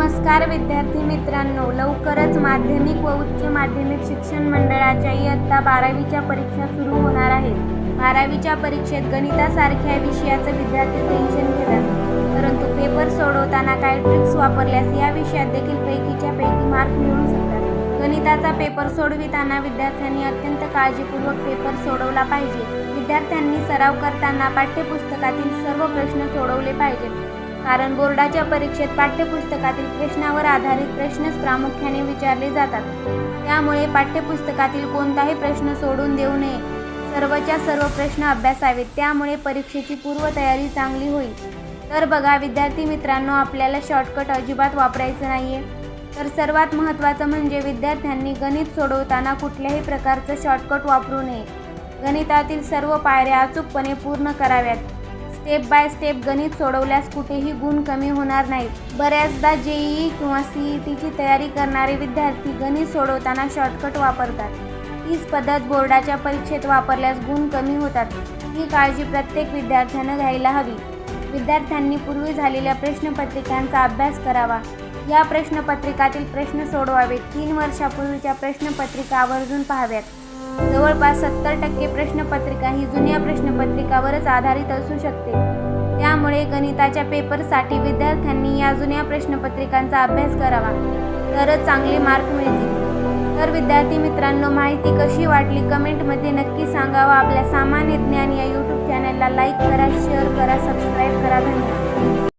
नमस्कार विद्यार्थी मित्रांनो. लवकरच माध्यमिक व उच्च माध्यमिक शिक्षण मंडळाच्या इयत्ता बारावीच्या परीक्षा सुरू होणार आहेत. बारावीच्या परीक्षेत गणितासारख्या विषयाचं विद्यार्थी टेन्शन घेतात. परंतु पेपर सोडवताना काय ट्रिक्स वापरल्यास या विषयात देखील पैकीच्या पैकी मार्क मिळू शकतात. गणिताचा पेपर सोडविताना विद्यार्थ्यांनी अत्यंत काळजीपूर्वक पेपर सोडवला पाहिजे. विद्यार्थ्यांनी सराव करताना पाठ्यपुस्तकातील सर्व प्रश्न सोडवले पाहिजेत. कारण बोर्डाच्या परीक्षेत पाठ्यपुस्तकातील प्रश्नावर आधारित प्रश्नच प्रामुख्याने विचारले जातात. त्यामुळे पाठ्यपुस्तकातील कोणताही प्रश्न सोडून देऊ नये. सर्वच्या सर्व प्रश्न अभ्यासावेत त्यामुळे परीक्षेची पूर्वतयारी चांगली होईल. तर बघा विद्यार्थी मित्रांनो आपल्याला शॉर्टकट अजिबात वापरायचं नाही आहे तर सर्वात महत्त्वाचं म्हणजे विद्यार्थ्यांनी गणित सोडवताना कुठल्याही प्रकारचं शॉर्टकट वापरू नये. गणितातील सर्व पायऱ्या अचूकपणे पूर्ण कराव्यात. स्टेप बाय स्टेप गणित सोडवल्यास कुठेही गुण कमी होणार नाहीत बऱ्याचदा जेईई किंवा सी ई टीची तयारी करणारे विद्यार्थी गणित सोडवताना शॉर्टकट वापरतात. हीच पद्धत बोर्डाच्या परीक्षेत वापरल्यास गुण कमी होतात. ही काळजी प्रत्येक विद्यार्थ्यानं घ्यायला हवी. विद्यार्थ्यांनी पूर्वी झालेल्या प्रश्नपत्रिकांचा अभ्यास करावा. या प्रश्नपत्रिकातील प्रश्न सोडवावेत. तीन वर्षापूर्वीच्या प्रश्नपत्रिका आवर्जून पाहाव्यात. जवळपास सत्तर टक्के प्रश्नपत्रिका ही जुन्या प्रश्नपत्रिकावरच आधारित असू शकते. त्यामुळे गणिताच्या पेपरसाठी विद्यार्थ्यांनी या जुन्या प्रश्नपत्रिकांचा अभ्यास करावा. तरच चांगले मार्क मिळतील. तर विद्यार्थी मित्रांनो माहिती कशी वाटली कमेंटमध्ये नक्की सांगावा. आपल्या सामान्य ज्ञान या यूट्यूब चॅनलला लाईक करा शेअर करा सबस्क्राईब करा. धन्यवाद.